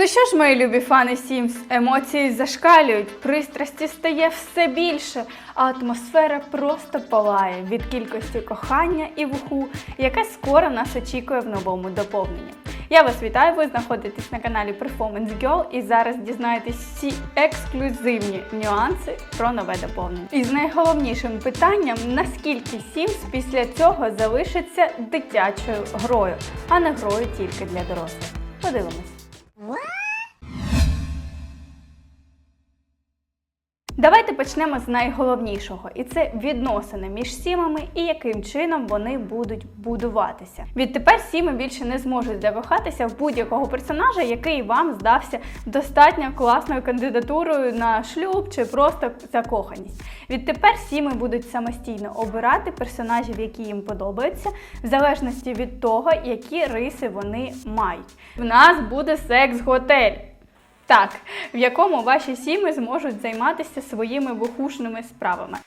Ну що ж, мої любі фани Sims, емоції зашкалюють, пристрасті стає все більше, а атмосфера просто палає від кількості кохання і вуху, яке скоро нас очікує в новому доповненні. Я вас вітаю, ви знаходитесь на каналі Performance Girl і зараз дізнаєтесь всі ексклюзивні нюанси про нове доповнення. І з найголовнішим питанням, наскільки Sims після цього залишиться дитячою грою, а не грою тільки для дорослих. Подивимось. Давайте почнемо з найголовнішого, і це відносини між сімами і яким чином вони будуть будуватися. Відтепер сіми більше не зможуть закохатися в будь-якого персонажа, який вам здався достатньо класною кандидатурою на шлюб чи просто закоханість. Відтепер сіми будуть самостійно обирати персонажів, які їм подобаються, в залежності від того, які риси вони мають. В нас буде секс-готель. Так, в якому ваші сіми зможуть займатися своїми вухушними справами.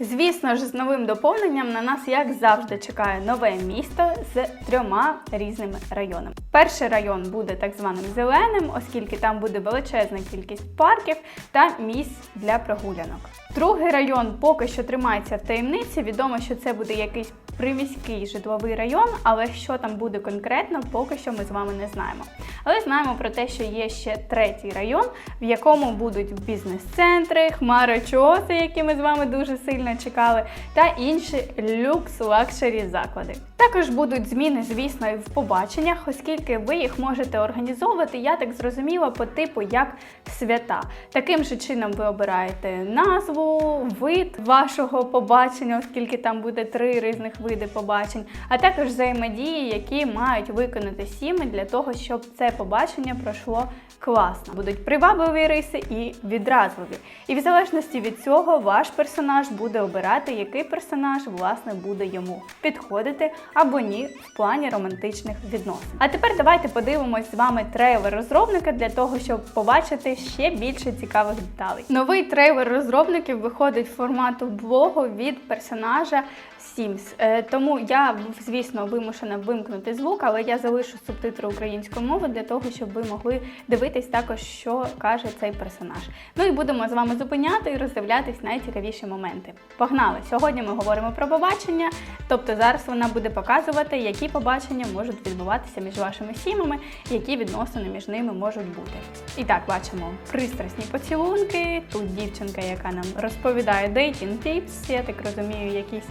Звісно ж, з новим доповненням на нас, як завжди, чекає нове місто з трьома різними районами. Перший район буде так званим зеленим, оскільки там буде величезна кількість парків та місць для прогулянок. Другий район поки що тримається в таємниці. Відомо, що це буде якийсь приміський житловий район, але що там буде конкретно, поки що ми з вами не знаємо. Але знаємо про те, що є ще третій район, в якому будуть бізнес-центри, хмарочоси, які ми з вами дуже сильно чекали, та інші люкс-лакшері заклади. Також будуть зміни, звісно, і в побаченнях, оскільки ви їх можете організовувати, я так зрозуміла, по типу як свята. Таким же чином ви обираєте назву, вид вашого побачення, оскільки там буде три різних види побачень, а також взаємодії, які мають виконати сіми для того, щоб це побачення пройшло класно. Будуть привабливі риси і відразливі. І в залежності від цього ваш персонаж буде обирати, який персонаж власне буде йому підходити або ні в плані романтичних відносин. А тепер давайте подивимось з вами трейлер розробника для того, щоб побачити ще більше цікавих деталей. Новий трейлер розробників виходить в формату блогу від персонажа Sims. Е, Тому я, звісно, вимушена вимкнути звук, але я залишу субтитри українською мовою для того, щоб ви могли дивитись також, що каже цей персонаж. Ну і будемо з вами зупиняти і роздивлятись найцікавіші моменти. Погнали! Сьогодні ми говоримо про побачення, тобто зараз вона буде показувати, які побачення можуть відбуватися між вашими сімами, які відносини між ними можуть бути. І так, бачимо пристрасні поцілунки. Тут дівчинка, яка нам розповідає dating tips, я так розумію, якісь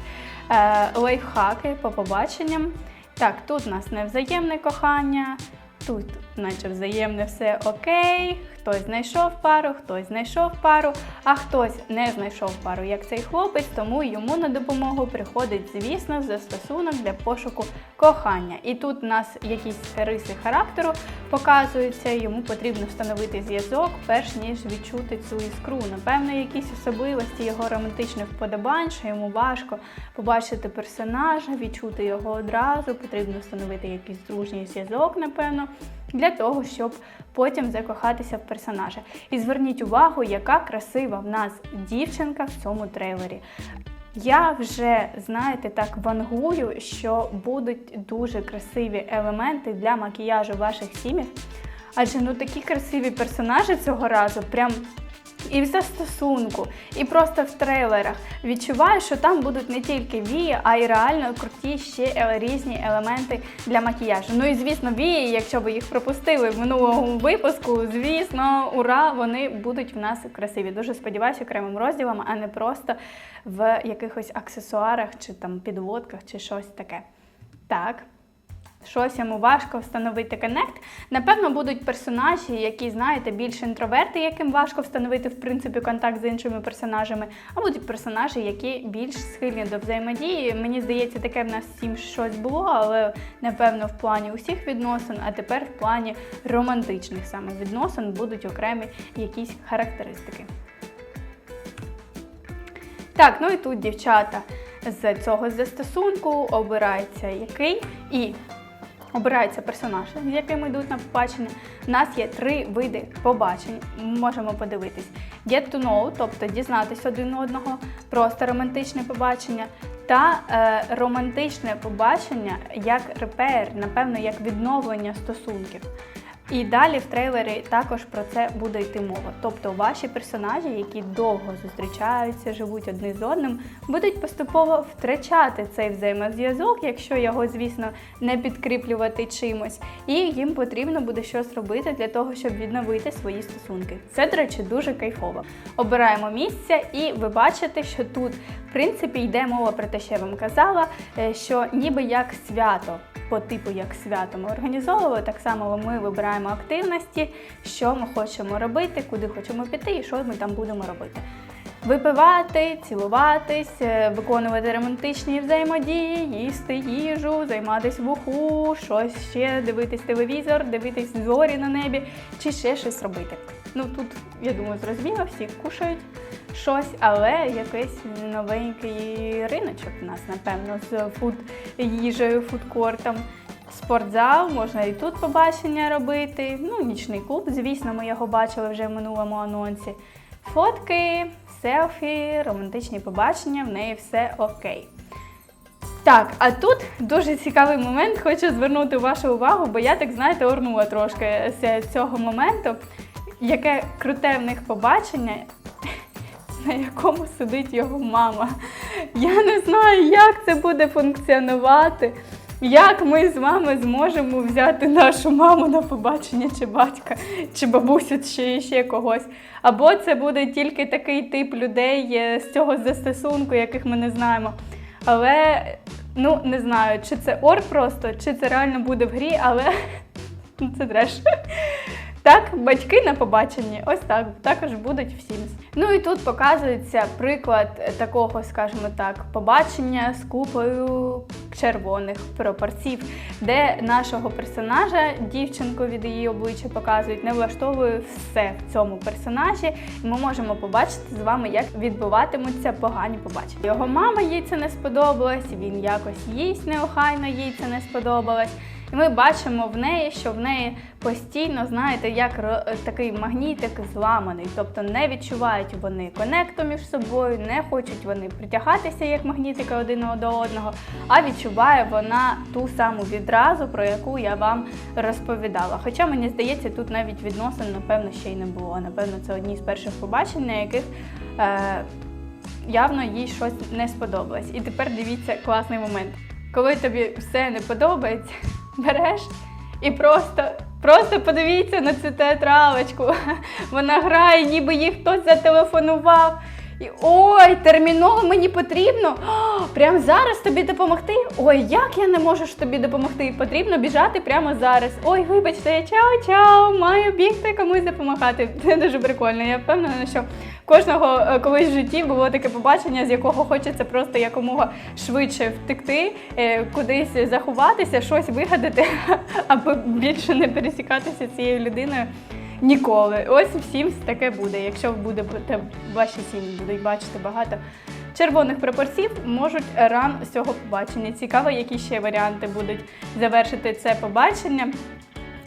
лайфхаки по побаченням. Так, тут у нас невзаємне кохання, тут, наче взаємне все окей. Хтось знайшов пару, хтось знайшов пару, а хтось не знайшов пару, як цей хлопець, тому йому на допомогу приходить, звісно, застосунок для пошуку кохання. І тут у нас якісь риси характеру показуються, йому потрібно встановити зв'язок, перш ніж відчути цю іскру. Напевно, якісь особливості його романтичних вподобань, що йому важко побачити персонажа, відчути його одразу, потрібно встановити якийсь дружній зв'язок, напевно, для того, щоб потім закохатися в персонажа. І зверніть увагу, яка красива в нас дівчинка в цьому трейлері. Я вже, знаєте, так вангую, що будуть дуже красиві елементи для макіяжу ваших сім'їв. Адже ну такі красиві персонажі цього разу, прям і в застосунку, і просто в трейлерах. Відчуваю, що там будуть не тільки вії, а й реально круті ще е- різні елементи для макіяжу. Ну і звісно, вії, якщо ви їх пропустили в минулому випуску, звісно, ура, вони будуть в нас красиві. Дуже сподіваюся, окремим розділом, а не просто в якихось аксесуарах чи там підводках, чи щось таке. Так. Щось йому важко встановити коннект. Напевно, будуть персонажі, які, знаєте, більш інтроверти, яким важко встановити в принципі контакт з іншими персонажами, а будуть персонажі, які більш схильні до взаємодії. Мені здається, таке в нас всім щось було, але напевно в плані усіх відносин, а тепер в плані романтичних саме відносин будуть окремі якісь характеристики. Так, ну і тут дівчата з цього застосунку обирається який і обирається персонаж, з яким йдуть на побачення. У нас є три види побачень. Ми Можемо подивитись: get to know, тобто дізнатись один одного, просто романтичне побачення. Та е, романтичне побачення як репер, напевно, як відновлення стосунків. І далі в трейлері також про це буде йти мова. Тобто ваші персонажі, які довго зустрічаються, живуть одне з одним, будуть поступово втрачати цей взаємозв'язок, якщо його, звісно, не підкріплювати чимось. І їм потрібно буде щось робити для того, щоб відновити свої стосунки. Це, до речі, дуже кайфово. Обираємо місце, і ви бачите, що тут, в принципі, йде мова про те, що я вам казала, е, що ніби як свято по типу як свято ми організовували, так само ми вибираємо активності, що ми хочемо робити, куди хочемо піти і що ми там будемо робити. Випивати, цілуватись, е, виконувати романтичні взаємодії, їсти їжу, займатися в уху, щось ще дивитись телевізор, дивитись зорі на небі чи ще щось робити. Ну тут, я думаю, зрозуміло, всі кушають щось, але якийсь новенький риночок у нас, напевно, з фуд їжею, фудкортом. Спортзал, можна і тут побачення робити. Ну, нічний клуб, звісно, ми його бачили вже в минулому анонсі. Фотки, селфі, романтичні побачення, в неї все окей. Так, а тут дуже цікавий момент, хочу звернути вашу увагу, бо я так, знаєте, орнула трошки з цього моменту. Яке круте в них побачення, на якому сидить його мама. Я не знаю, як це буде функціонувати. Як ми з вами зможемо взяти нашу маму на побачення, чи батька, чи бабусю, чи ще когось? Або це буде тільки такий тип людей е, з цього застосунку, яких ми не знаємо. Але ну не знаю, чи це ор просто, чи це реально буде в грі, але це треш. Так, батьки на побаченні, ось так, також будуть в Sims. Ну і тут показується приклад такого, скажімо так, побачення з купою червоних пропорцій, де нашого персонажа, дівчинку від її обличчя показують, не влаштовує все в цьому персонажі. І ми можемо побачити з вами, як відбуватимуться погані побачення. Його мама їй це не сподобалась, він якось їсть неохайно, їй це не сподобалось. І ми бачимо в неї, що в неї постійно, знаєте, як такий магнітик зламаний. Тобто не відчувають вони конекту між собою, не хочуть вони притягатися як магнітики один до одного, а відчуває вона ту саму відразу, про яку я вам розповідала. Хоча мені здається, тут навіть відносин, напевно, ще й не було. Напевно, це одні з перших побачень, на яких. Е- Явно їй щось не сподобалось. І тепер дивіться класний момент. Коли тобі все не подобається, береш і просто, просто подивіться на цю театралочку. Вона грає, ніби їй хтось зателефонував. І ой, терміново мені потрібно. О, прямо зараз тобі допомогти. Ой, як я не можу тобі допомогти? Потрібно біжати прямо зараз. Ой, вибачте, я чао-чао, маю бігти комусь допомагати. Це дуже прикольно. Я впевнена, що кожного е, колись в житті було таке побачення, з якого хочеться просто якомога швидше втекти, е, кудись заховатися, щось вигадати, аби більше не пересікатися цією людиною. Ніколи. Ось всім таке буде. Якщо ви будете ваші сім'ї будуть бачити багато червоних прапорців, можуть ран з цього побачення. Цікаво, які ще варіанти будуть завершити це побачення.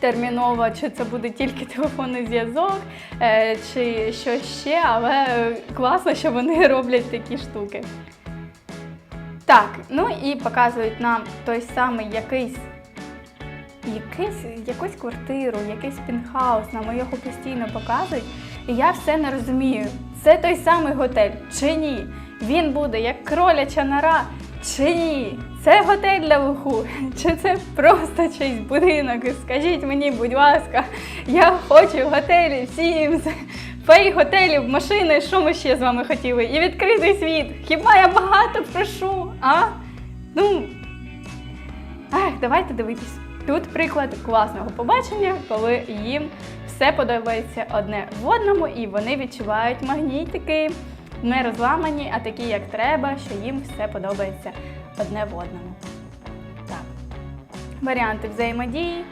Терміново, чи це буде тільки телефонний зв'язок, е, чи що ще, але класно, що вони роблять такі штуки. Так, ну і показують нам той самий якийсь якийсь, якусь квартиру, якийсь пінхаус, нам його постійно показують. І я все не розумію, це той самий готель чи ні? Він буде як кроляча нора чи ні? Це готель для вуху, чи це просто чийсь будинок? Скажіть мені, будь ласка, я хочу готелі всім фей готелів, машини, що ми ще з вами хотіли? І відкритий світ. Хіба я багато прошу? А? Ну, Ах, давайте дивитись. Тут приклад класного побачення, коли їм все подобається одне в одному, і вони відчувають магнітики, не розламані, а такі, як треба, що їм все подобається одне в одному. Так. Варіанти взаємодії.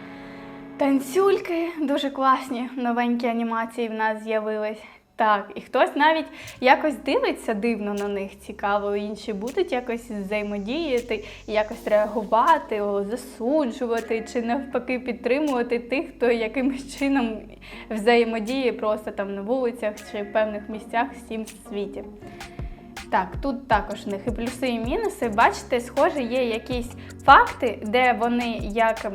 Танцюльки дуже класні, новенькі анімації в нас з'явились. Так, і хтось навіть якось дивиться дивно на них, цікаво, інші будуть якось взаємодіяти, якось реагувати, засуджувати чи навпаки підтримувати тих, хто якимось чином взаємодіє просто там на вулицях чи в певних місцях в всім світі. Так, тут також в них і плюси, і мінуси. Бачите, схоже, є якісь факти, де вони як. м,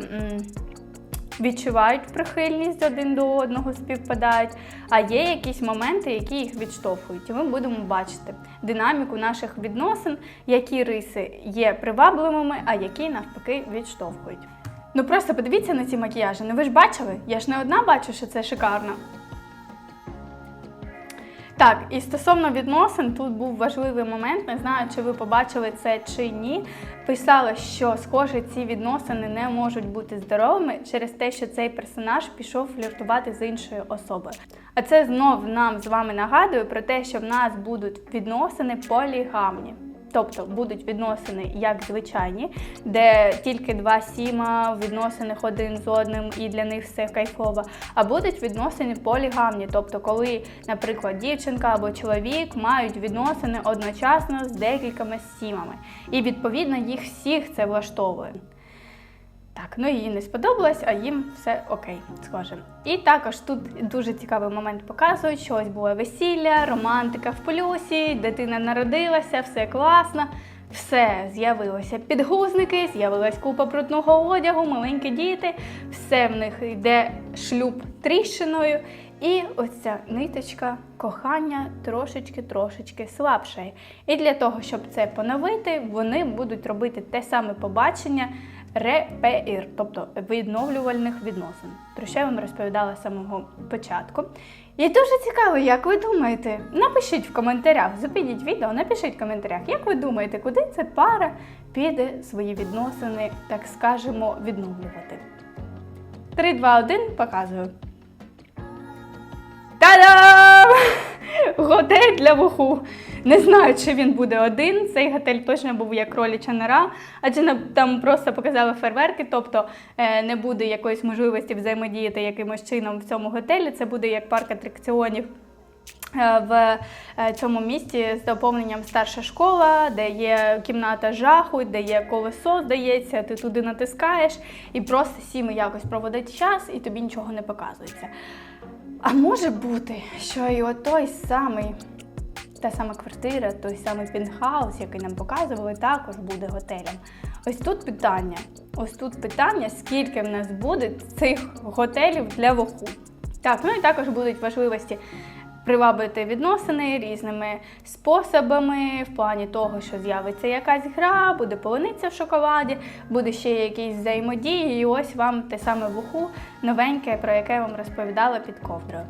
відчувають прихильність один до одного, співпадають, а є якісь моменти, які їх відштовхують. І ми будемо бачити динаміку наших відносин, які риси є привабливими, а які навпаки відштовхують. Ну просто подивіться на ці макіяжі. Ну ви ж бачили? Я ж не одна бачу, що це шикарно. Так, і стосовно відносин, тут був важливий момент. Не знаю, чи ви побачили це чи ні. Писала, що схоже, ці відносини не можуть бути здоровими через те, що цей персонаж пішов фліртувати з іншою особою. А це знов нам з вами нагадує про те, що в нас будуть відносини полігамні. Тобто будуть відносини як звичайні, де тільки два сіма в один з одним і для них все кайфово. А будуть відносини полігамні, тобто, коли, наприклад, дівчинка або чоловік мають відносини одночасно з декількома сімами. І відповідно їх всіх це влаштовує. Так, ну їй не сподобалось, а їм все окей, схоже. І також тут дуже цікавий момент показують, що ось було весілля, романтика в плюсі, дитина народилася, все класно. Все, з'явилися підгузники, з'явилась купа брудного одягу, маленькі діти, все в них йде шлюб тріщиною. І оця ниточка кохання трошечки-трошечки слабшає. І для того, щоб це поновити, вони будуть робити те саме побачення репеїр, тобто відновлювальних відносин, про що я вам розповідала з самого початку. І дуже цікаво, як ви думаєте? Напишіть в коментарях, зупиніть відео, напишіть в коментарях, як ви думаєте, куди ця пара піде свої відносини, так скажемо, відновлювати. 3, 2, 1, показую. Та-дам! Готель для вуху. Не знаю, чи він буде один. Цей готель точно був як кроліча нора, адже там просто показали фейерверки, тобто е, не буде якоїсь можливості взаємодіяти якимось чином в цьому готелі. Це буде як парк атракціонів. е, В е, цьому місті з доповненням старша школа, де є кімната жаху, де є колесо, здається, ти туди натискаєш і просто сіми якось проводить час, і тобі нічого не показується. А може бути, що і той самий, та сама квартира, той самий пентхаус, який нам показували, також буде готелем. Ось тут питання. Ось тут питання, скільки в нас буде цих готелів для вуху. Так, ну і також будуть важливості привабити відносини різними способами, в плані того, що з'явиться якась гра, буде полуниця в шоколаді, буде ще якісь взаємодії, і ось вам те саме вуху новеньке, про яке я вам розповідала під ковдрою.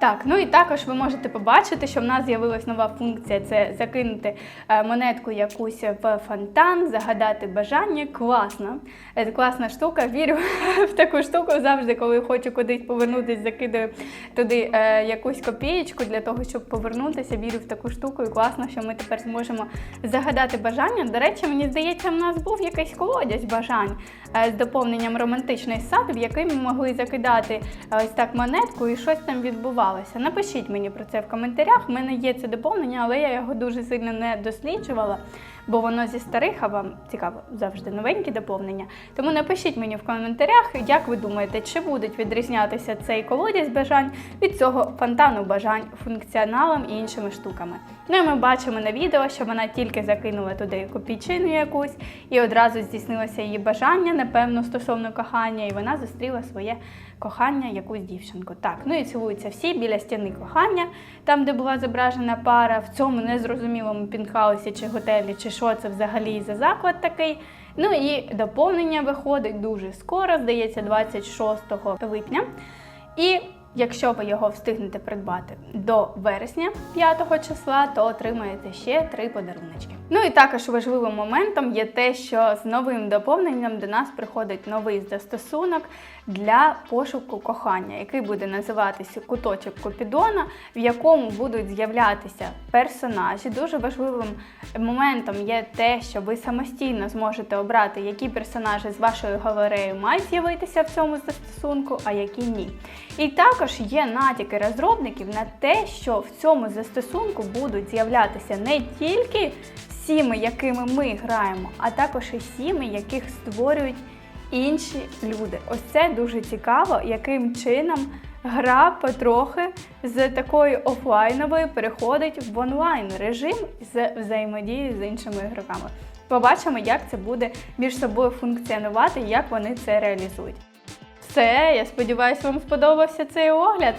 Так, ну і також ви можете побачити, що в нас з'явилась нова функція це закинути е, монетку якусь в фонтан, загадати бажання. Класно. Це класна штука. Вірю в таку штуку завжди, коли хочу кудись повернутися, закидаю туди е, якусь копієчку для того, щоб повернутися. Вірю в таку штуку, і класно, що ми тепер зможемо загадати бажання. До речі, мені здається, в нас був якийсь колодязь бажань е, з доповненням романтичний сад, в який ми могли закидати е, ось так монетку і щось там відбувалося. Напишіть мені про це в коментарях. У мене є це доповнення, але я його дуже сильно не досліджувала, бо воно зі старих, а вам цікаво завжди новенькі доповнення. Тому напишіть мені в коментарях, як ви думаєте, чи будуть відрізнятися цей колодязь бажань від цього фонтану бажань функціоналом і іншими штуками. Ну і ми бачимо на відео, що вона тільки закинула туди копійчину якусь, і одразу здійснилося її бажання, напевно, стосовно кохання, і вона зустріла своє кохання, якусь дівчинку. Так, ну і цілуються всі біля стіни кохання, там, де була зображена пара, в цьому незрозумілому пінхаусі чи готелі, чи що це взагалі за заклад такий. Ну і доповнення виходить дуже скоро, здається, 26 липня. І якщо ви його встигнете придбати до вересня 5 числа, то отримаєте ще три подаруночки. Ну і також важливим моментом є те, що з новим доповненням до нас приходить новий застосунок для пошуку кохання, який буде називатися куточок Купідона, в якому будуть з'являтися персонажі. Дуже важливим моментом є те, що ви самостійно зможете обрати, які персонажі з вашою галереєю мають з'явитися в цьому застосунку, а які ні. І також є натяки розробників на те, що в цьому застосунку будуть з'являтися не тільки сіми, якими ми граємо, а також і сіми, яких створюють інші люди. Ось це дуже цікаво, яким чином гра потрохи з такої офлайнової переходить в онлайн режим з взаємодії з іншими ігроками. побачимо, як це буде між собою функціонувати як вони це реалізують. Все, я сподіваюся, вам сподобався цей огляд.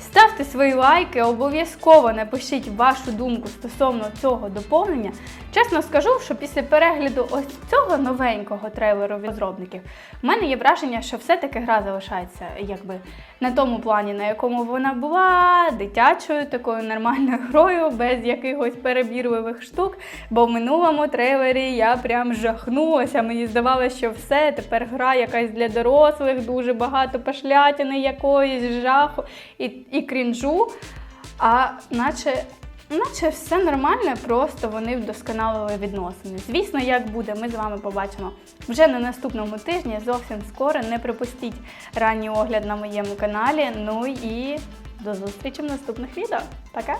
Ставте свої лайки, обов'язково напишіть вашу думку стосовно цього доповнення. Чесно скажу, що після перегляду ось цього новенького трейлеру від розробників, в мене є враження, що все-таки гра залишається якби на тому плані, на якому вона була, дитячою, такою нормальною грою, без якихось перебірливих штук. Бо в минулому трейлері я прям жахнулася. Мені здавалося, що все, тепер гра якась для дорослих, дуже багато пошлятини якоїсь, жаху і, і крінжу. А наче Наче все нормально, просто вони вдосконалили відносини. Звісно, як буде, ми з вами побачимо вже на наступному тижні. Зовсім скоро. Не пропустіть ранній огляд на моєму каналі. Ну і до зустрічі в наступних відео. Пока!